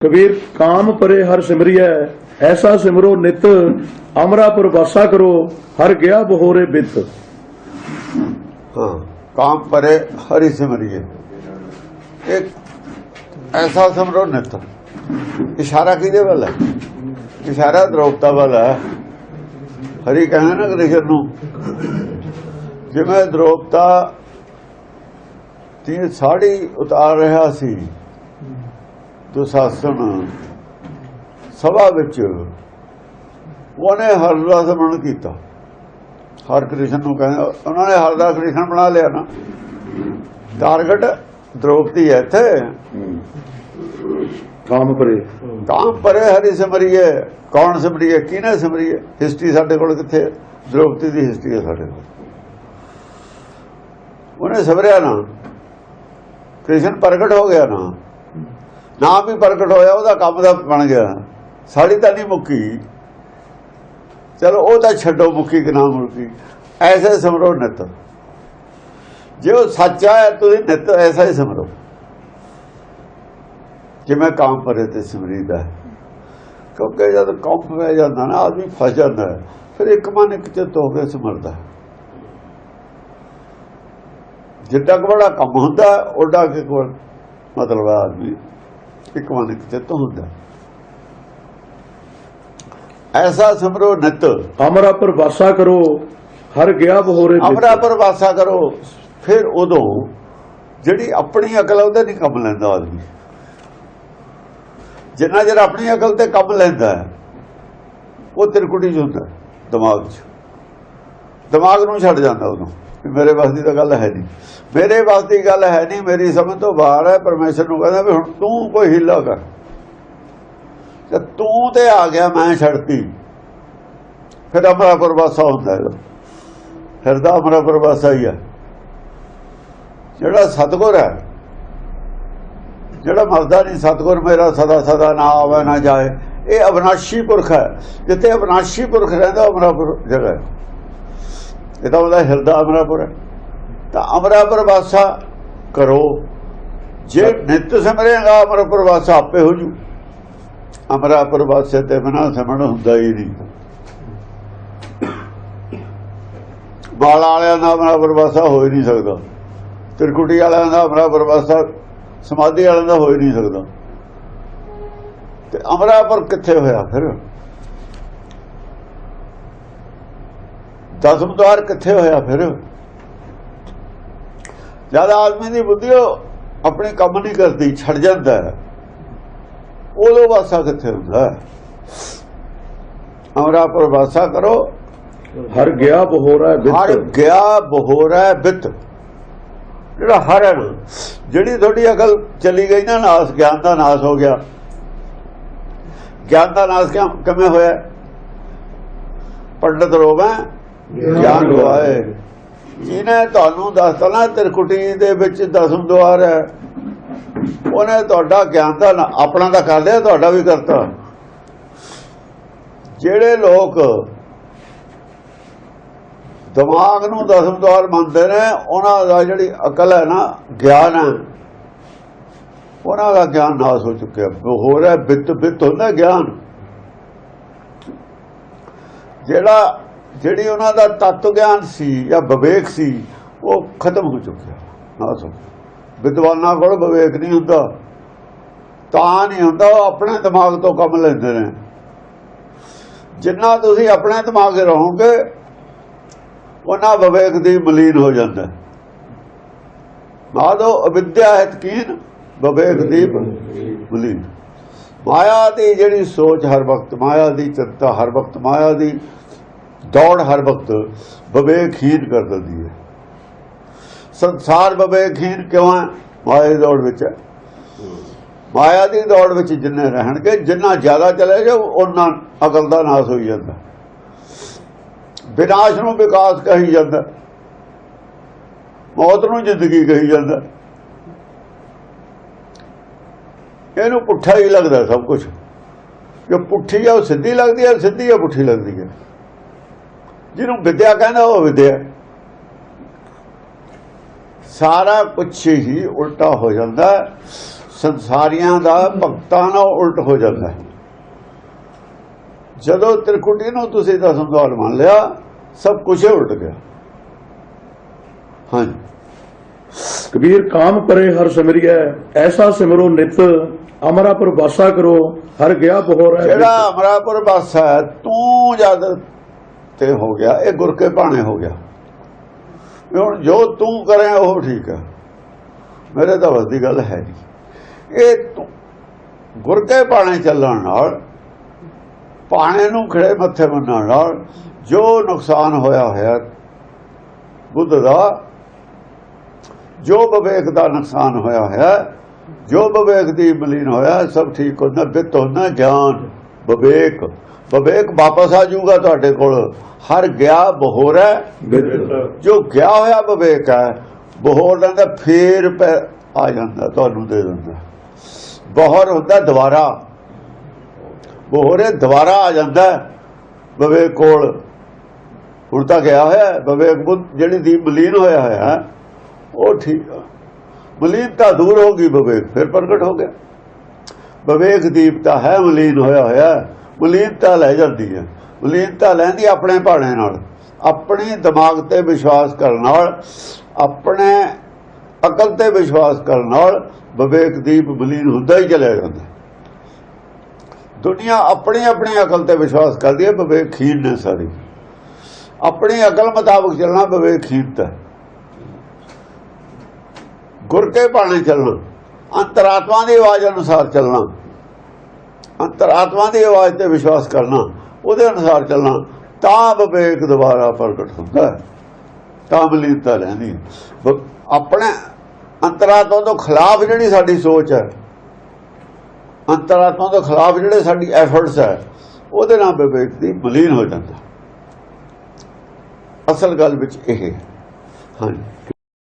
ਕਬੀਰ, ਕਾਮ ਪਰੇ ਹਰ ਸਿਮਰਿਐ, ਐਸਾ ਸਿਮਰੋ ਨਿਤ, ਅਮਰਾਪੁਰ ਵਾਸਾ ਕਰੋ, ਹਰ ਗਿਆ ਬਹੋਰੇ ਬਿਤ। ਹਾਂ, ਕਾਮ ਪਰੇ ਹਰੀ ਸਿਮਰਿਏ। ਇੱਕ ਐਸਾ ਸਮਰੋ ਨਿਤ। ਇਸ਼ਾਰਾ ਕਿਹਦੇ ਵੱਲ ਹੈ? ਇਸ਼ਾਰਾ ਦ੍ਰੋਪਤਾ ਵੱਲ ਹੈ। ਹਰੀ ਕਹਿੰਦਾ ਨਾ ਕ੍ਰਿਸ਼ਨ ਨੂੰ, ਜਿਵੇਂ ਦ੍ਰੋਪਤਾ ਤੀ ਸਾੜੀ ਉਤਾਰ ਰਿਹਾ ਸੀ ਦੁਸ਼ਾਸਨ ਸਭਾ ਵਿੱਚ ਉਹਨੇ ਹਰ ਦਾ ਸਮਰਨ ਕੀਤਾ। ਹਰ ਕ੍ਰਿਸ਼ਨ ਨੂੰ ਕਹਿੰਦਾ ਉਹਨਾਂ ਨੇ ਹਰ ਦਾ ਕ੍ਰਿਸ਼ਨ ਬਣਾ ਲਿਆ ਨਾ। ਟਾਰਗੇਟ ਦ੍ਰੋਪਦੀ ਹੈ ਇੱਥੇ। ਕਾਮ ਪਰੇ। ਕਾਮ ਪਰੇ ਹਰੀ ਸਿਮਰਿਏ ਕੌਣ ਸਿਮਰਿਏ ਕਿਹਨੇ ਸਿਮਰਿਏ? ਹਿਸਟਰੀ ਸਾਡੇ ਕੋਲ ਕਿੱਥੇ? ਦ੍ਰੋਪਦੀ ਦੀ ਹਿਸਟਰੀ ਹੈ ਸਾਡੇ ਕੋਲ। ਉਹਨੇ ਸਿਮਰਿਆ ਨਾ। ਕ੍ਰਿਸ਼ਨ ਪ੍ਰਗਟ ਹੋ ਗਿਆ ਨਾ। ਨਾਮ ਵੀ ਪ੍ਰਗਟ ਹੋਇਆ, ਉਹਦਾ ਕੰਮ ਦਾ ਬਣ ਗਿਆ। ਸਾਡੀ ਤਾਂ ਨਹੀਂ ਮੁੱਕੀ। ਚਲੋ, ਉਹ ਤਾਂ ਛੱਡੋ, ਮੁੱਕੀ ਕਿ ਨਾ ਮੁੱਕੀ। ਐਸੇ ਸਿਮਰੋ ਨਿਤ। ਜੇ ਉਹ ਸੱਚਾ ਹੈ ਤੁਸੀਂ ਨਿਤ ਐਸਾ ਹੀ ਸਿਮਰੋ। ਜਿਵੇਂ ਕੰਮ ਪਰੇ ਤੇ ਸਿਮਰੀਦਾ ਹੈ। ਕਿਉਂਕਿ ਜਦ ਕੰਪ ਪੈ ਜਾਂਦਾ ਨਾ, ਆਦਮੀ ਫਸ ਜਾਂਦਾ ਹੈ। ਫਿਰ ਇੱਕ ਮਨ ਇੱਕ ਚਿੱਤ ਹੋ ਕੇ ਸਿਮਰਦਾ ਹੈ। ਜਿੱਡਾ ਬੜਾ ਕੰਮ ਹੁੰਦਾ ਓਡਾ ਕਿ ਕੋਲ ਮਤਲਬ ਆਦਮੀ। ਇੱਕ ਮਨ ਇੱਕ ਚਿੱਤ ਹੁੰਦਾ। ਐਸਾ ਸਿਮਰੋ ਨਿਤ। ਅਮਰਾਪੁਰ ਵਾਸਾ ਕਰੋ ਹਰ ਗਿਆ ਬਹੋਰੇ ਅਮਰਾ ਪਰਵਾਸਾ ਕਰੋ ਫਿਰ ਉਦੋਂ ਜਿਹੜੀ ਆਪਣੀ ਅਕਲ ਉਹਦੇ ਨਹੀਂ ਕੰਮ ਲੈਂਦਾ ਆਦਮੀ। ਜਿੰਨਾ ਚਿਰ ਆਪਣੀ ਅਕਲ ਤੇ ਕੰਮ ਲੈਂਦਾ ਉਹ ਤਿਰਕੁਟੀ ਚ ਹੁੰਦਾ ਦਿਮਾਗ 'ਚ। ਦਿਮਾਗ ਨੂੰ ਛੱਡ ਜਾਂਦਾ ਉਦੋਂ। ਮੇਰੇ ਵੱਸ ਦੀ ਤਾਂ ਗੱਲ ਹੈ ਨਹੀਂ। ਮੇਰੇ ਵੱਸ ਦੀ ਗੱਲ ਹੈ ਨਹੀਂ, ਮੇਰੀ ਸਮਝ ਤੋਂ ਬਾਹਰ ਹੈ। ਪਰਮੇਸ਼ਰ ਨੂੰ ਕਹਿੰਦਾ ਵੀ ਹੁਣ ਤੂੰ ਕੋਈ ਹੀਲਾ ਕਰ। ਤੇ ਤੂੰ ਤੇ ਆ ਗਿਆ ਮੈਂ ਛੱਡਤੀ। ਫਿਰ ਅਮਰਾ ਪਰਵਾਸਾ ਹੁੰਦਾ ਹੈ ਹਿਰਦਾ ਅਮਰਾ ਪਰਵਾਸਾ ਹੀ ਹੈ ਜਿਹੜਾ ਸਤਗੁਰ ਹੈ, ਜਿਹੜਾ ਮਰਦਾ ਨਹੀਂ, ਸਤਗੁਰ ਮੇਰਾ ਸਦਾ ਸਦਾ ਨਾ ਆਵੇ, ਨਾ ਜਾਏ। ਇਹ ਅਵਨਾਸ਼ੀ ਪੁਰਖ ਹੈ। ਜਿੱਥੇ ਅਬਨਾਸ਼ੀ ਪੁਰਖ ਰਹਿੰਦਾ, ਉਹ ਅਮਰਾਪੁਰ ਜਗ੍ਹਾ ਹੈ। ਇਹਦਾ ਉਹਦਾ ਹਿਰਦਾ ਅਮਰਾਪੁਰ ਹੈ। ਤਾਂ ਅਮਰਾਪੁਰ ਵਾਸਾ ਕਰੋ। ਜੇ ਨਿਤ ਸਿਮਰੇਗਾ ਅਮਰਾਪੁਰ ਵਾਸਾ ਆਪੇ ਹੋ ਜੂ। ਅਮਰਾਪੁਰ ਵਾਸੇ ਤੇ ਬਿਨਾਂ ਸਿਮਰਨ ਹੁੰਦਾ ਹੀ ਨਹੀਂ। ਬਾਲ ਵਾਲਿਆਂ ਦਾ ਅਮਰਾਪੁਰ ਵਾਸਾ ਹੋ ਹੀ ਨਹੀਂ ਸਕਦਾ। ਤਿਰਕੁਟੀ ਵਾਲਿਆਂ ਦਾ ਅਮਰਾਪੁਰ ਵਾਸਾ ਸਮਾਧੀ ਵਾਲਿਆਂ ਦਾ ਹੋ ਹੀ ਨਹੀਂ ਸਕਦਾ। ਤੇ ਅਮਰਾਪੁਰ ਕਿੱਥੇ ਹੋਇਆ ਫਿਰ? ਦਸਮ ਦਵਾਰ ਕਿੱਥੇ ਹੋਇਆ ਫਿਰ? ਜਦ ਆਦਮੀ ਦੀ ਬੁੱਧੀ ਉਹ ਆਪਣੀ ਕੰਮ ਨਹੀਂ ਕਰਦੀ ਛੱਡ ਜਾਂਦਾ ਉਦੋਂ ਵਾਸਾ ਕਿੱਥੇ ਹੁੰਦਾ ਹੈ? ਅਮਰਾਪੁਰ ਵਾਸਾ ਕਰੋ। ਹਰ ਗਿਆ ਬਹੋਰਾ ਹਰ ਬਿਤ ਗਿਆ ਬਹੋਰਾ ਬਿਤ। ਜਿਹੜਾ ਹਰ ਹੈ ਜਿਹੜੀ ਤੁਹਾਡੀ ਅਕਲ ਚਲੀ ਗਈ ਨਾ ਨਾਸ ਗਿਆਨ ਦਾ ਨਾਸ ਹੋ ਗਿਆ। ਗਿਆਨ ਦਾ ਨਾਸ ਕਿਵੇਂ ਹੋਇਆ? ਪੰਡਤ ਰੋਵੇ ਗਿਆਨ ਗਵਾਏ ਜਿਹਨੇ ਤੁਹਾਨੂੰ ਦੱਸਤਾ ਨਾ ਤਿਰਕੁਟੀ ਦੇ ਵਿੱਚ ਦਸਮ ਦੁਆਰ ਹੈ। ਉਹਨੇ ਤੁਹਾਡਾ ਗਿਆਨ ਦਾ ਨਾ- ਆਪਣਾ ਤਾਂ ਕਰ ਲਿਆ ਤੁਹਾਡਾ ਵੀ ਕਰਤਾ। ਜਿਹੜੇ ਲੋਕ ਦਿਮਾਗ ਨੂੰ ਦਸਮ ਦਵਾਰ ਮੰਨਦੇ ਨੇ ਉਹਨਾਂ ਦਾ ਜਿਹੜੀ ਅਕਲ ਹੈ ਨਾ ਗਿਆਨ ਹੈ। ਉਹਨਾਂ ਦਾ ਗਿਆਨ ਨਾਸ ਹੋ ਚੁੱਕਿਆ। ਹੋ ਰਿਹਾ ਬਿੱਤ ਬਿੱਤ ਹੁੰਦਾ ਗਿਆਨ। ਜਿਹੜਾ ਜਿਹੜੀ ਉਹਨਾਂ ਦਾ ਤੱਤ ਗਿਆਨ ਸੀ ਜਾਂ ਵਿਵੇਕ ਸੀ, ਉਹ ਖਤਮ ਹੋ ਚੁੱਕਿਆ। ਨਾਸ ਹੋ ਵਿਦਵਾਨਾਂ ਕੋਲ ਵਿਵੇਕ ਨਹੀਂ ਹੁੰਦਾ। ਤਾਂ ਨਹੀਂ ਹੁੰਦਾ, ਉਹ ਆਪਣੇ ਦਿਮਾਗ ਤੋਂ ਕੰਮ ਲੈਂਦੇ ਨੇ। ਜਿੰਨਾ ਤੁਸੀਂ ਆਪਣੇ ਦਿਮਾਗ 'ਚ ਰਹੋਗੇ, ਉਹਨਾਂ ਵਿਵੇਕ ਦੀ ਮਲੀਨ ਹੋ ਜਾਂਦਾ। ਹੈ। ਮਾਦੋ ਅਵਿਦਿਆ ਹਿਤਕੀਨ ਵਿਵੇਕ ਦੀ ਮਲੀਨ। ਮਾਇਆ ਦੀ ਜਿਹੜੀ ਸੋਚ ਹਰ ਵਕਤ, ਮਾਇਆ ਦੀ ਚਿੰਤਾ ਹਰ ਵਕਤ, ਮਾਇਆ ਦੀ ਦੌੜ ਹਰ ਵਕਤ ਵਿਵੇਕਹੀਨ ਕਰ ਦਿੰਦੀ ਹੈ। ਸੰਸਾਰ ਵਿਵੇਕਹੀਨ ਕਿਉਂ ਹੈ? ਮਾਇਆ ਦੀ ਦੌੜ ਵਿੱਚ ਹੈ। ਮਾਇਆ ਦੀ ਦੌੜ ਵਿੱਚ ਜਿੰਨੇ ਰਹਿਣਗੇ, ਜਿੰਨਾ ਜ਼ਿਆਦਾ ਚਲੇ ਜਾਓ ਉਹਨਾਂ ਅਕਲ ਦਾ ਨਾਸ ਹੋਈ ਜਾਂਦਾ। ਵਿਨਾਸ਼ ਨੂੰ ਵਿਕਾਸ ਕਹੀ ਜਾਂਦਾ। ਮੌਤ ਨੂੰ ਜ਼ਿੰਦਗੀ ਕਹੀ ਜਾਂਦਾ। ਇਹਨੂੰ ਪੁੱਠਾ ਹੀ ਲੱਗਦਾ ਸਭ ਕੁਝ ਜੋ ਪੁੱਠੀ ਆ, ਉਹ ਸਿੱਧੀ ਲੱਗਦੀ ਹੈ, ਸਿੱਧੀ ਆ, ਪੁੱਠੀ ਲੱਗਦੀ ਹੈ। ਜਿਹਨੂੰ ਵਿਦਿਆ ਕਹਿੰਦਾ ਉਹ ਵਿਦਿਆ। ਸਾਰਾ ਕੁਝ ਹੀ ਉਲਟਾ ਹੋ ਜਾਂਦਾ। ਸੰਸਾਰੀਆਂ ਦਾ ਭਗਤਾਂ ਨਾਲ ਉਲਟ ਹੋ ਜਾਂਦਾ। ਜਦੋਂ ਤ੍ਰਿਕੁਟੀ ਨੂੰ ਤੁਸੀਂ ਦਸਮ ਦਵਾਰ ਮੰਨ ਲਿਆ ਸਭ ਕੁਝ ਹੀ ਉਲਟ ਗਿਆ। ਹਾਂਜੀ। ਕਬੀਰ ਕਾਮ ਪਰੇ ਹਰ ਸਿਮਰਿਐ ਐਸਾ ਸਿਮਰੋ ਨਿਤ ਅਮਰਾਪੁਰ ਵਾਸਾ ਕਰੋ ਹਰ ਗਿਆ ਬਹੋਰੈ ਜਿਹੜਾ ਅਮਰਾਪੁਰ ਹੈ ਤੂੰ ਜਦ ਤੇ ਹੋ ਗਿਆ, ਇਹ ਗੁਰ ਕੇ ਭਾਣੇ ਹੋ ਗਿਆ। ਹੁਣ ਜੋ ਤੂੰ ਕਰੇ ਉਹ ਠੀਕ ਹੈ ਮੇਰੇ ਤਾਂ ਵਸ ਦੀ ਗੱਲ ਹੈ ਨਹੀਂ। ਇਹ ਤੂੰ ਗੁਰ ਕੇ ਭਾਣੇ ਚੱਲਣ ਨਾਲ ਭਾਣੇ ਨੂੰ ਖੜੇ ਮੱਥੇ ਮੰਨਣ ਨਾਲ, ਜੋ ਨੁਕਸਾਨ ਹੋਇਆ ਹੋਇਆ, ਬੁੱਧ ਦਾ, ਜੋ ਵਿਵੇਕ ਦਾ ਨੁਕਸਾਨ ਹੋਇਆ ਹੋਇਆ, ਜੋ ਵਿਵੇਕ ਦੀ ਮਲੀਨ ਹੋਇਆ, ਸਭ ਠੀਕ ਹੁੰਦਾ ਬਿਤ ਹੁੰਦਾ ਗਿਆਨ ਵਿਵੇਕ ਵਿਵੇਕ ਵਾਪਸ ਆ ਜਾਊਗਾ ਤੁਹਾਡੇ ਕੋਲ। ਹਰ ਗਿਆ ਬਹੋਰ ਹੈ। ਜੋ ਗਿਆ ਹੋਇਆ ਵਿਵੇਕ ਹੈ ਬਹੋਰ ਦਾ ਫੇਰ ਆ ਜਾਂਦਾ ਤੁਹਾਨੂੰ ਦੇ ਦਿੰਦਾ। ਬਹੋਰ ਹੁੰਦਾ ਦੁਬਾਰਾ। ਬਹੋਰੇ ਦੁਬਾਰਾ ਆ ਜਾਂਦਾ ਵਿਵੇਕ ਕੋਲ। ਹੁਣ ਤਾਂ ਗਿਆ ਹੋਇਆ ਹੈ, ਵਿਵੇਕ ਬੁੱਧ ਜਿਹੜੀ ਦੀ ਮਲੀਨ ਹੋਇਆ ਹੋਇਆ ਉਹ ਠੀਕ ਮਲੀਨਤਾ ਦੂਰ ਹੋ ਗਈ ਵਿਵੇਕ ਫਿਰ ਪ੍ਰਗਟ ਹੋ ਗਿਆ। ਵਿਵੇਕ ਦੀਪਤਾ ਹੈ, ਮਲੀਨ ਹੋਇਆ ਹੋਇਆ ਮਲੀਨਤਾ ਲੈ ਜਾਂਦੀ ਹੈ। ਮਲੀਨਤਾ ਲੈਂਦੀ ਆਪਣੇ ਭਾਣੇ ਨਾਲ। ਆਪਣੇ ਦਿਮਾਗ ਤੇ ਵਿਸ਼ਵਾਸ ਕਰਨ ਨਾਲ, ਆਪਣੇ ਅਕਲ ਤੇ ਵਿਸ਼ਵਾਸ ਕਰਨ ਨਾਲ ਵਿਵੇਕ ਦੀਪ ਮਲੀਨ ਹੁੰਦਾ ਹੀ ਚਲਿਆ ਜਾਂਦਾ ਦੁਨੀਆ ਆਪਣੀ ਆਪਣੀ ਅਕਲ ਤੇ ਵਿਸ਼ਵਾਸ ਕਰਦੀ ਹੈ, ਵਿਵੇਕ ਖੀਨ ਨੇ ਸਾਰੀ। ਆਪਣੀ ਅਕਲ ਮੁਤਾਬਕ ਚੱਲਣਾ ਵਿਵੇਕ ਖੀਨਤਾ ਹੈ। ਗੁਰ ਕੇ ਬਾਣੇ ਚੱਲਣਾ। ਅੰਤਰਾਤਮਾ ਦੀ ਆਵਾਜ਼ ਅਨੁਸਾਰ ਚੱਲਣਾ। ਅੰਤਰਾਤਮਾ ਦੀ ਆਵਾਜ਼ ਤੇ ਵਿਸ਼ਵਾਸ ਕਰਨਾ, ਉਹਦੇ ਅਨੁਸਾਰ ਚੱਲਣਾ। ਤਾਂ ਵਿਵੇਕ ਦੁਬਾਰਾ ਪ੍ਰਗਟ ਹੁੰਦਾ ਹੈ। ਤਾਂ ਬਲੀਤਾ ਰਹਿੰਦੀ ਆਪਣੇ ਅੰਤਰਾਤਮਾ ਤੋਂ ਖਿਲਾਫ ਜਿਹੜੀ ਸਾਡੀ ਸੋਚ ਹੈ, ਅੰਤਰਾਤਮਾ ਤੋਂ ਖਿਲਾਫ ਜਿਹੜੇ ਸਾਡੀ ਐਫਰਟਸ ਹੈ, ਉਹਦੇ ਨਾਲ ਵਿਵੇਕ ਦੀ ਮਲੀਨ ਹੋ ਜਾਂਦਾ। ਅਸਲ ਗੱਲ ਵਿੱਚ ਇਹ ਹਾਂਜੀ।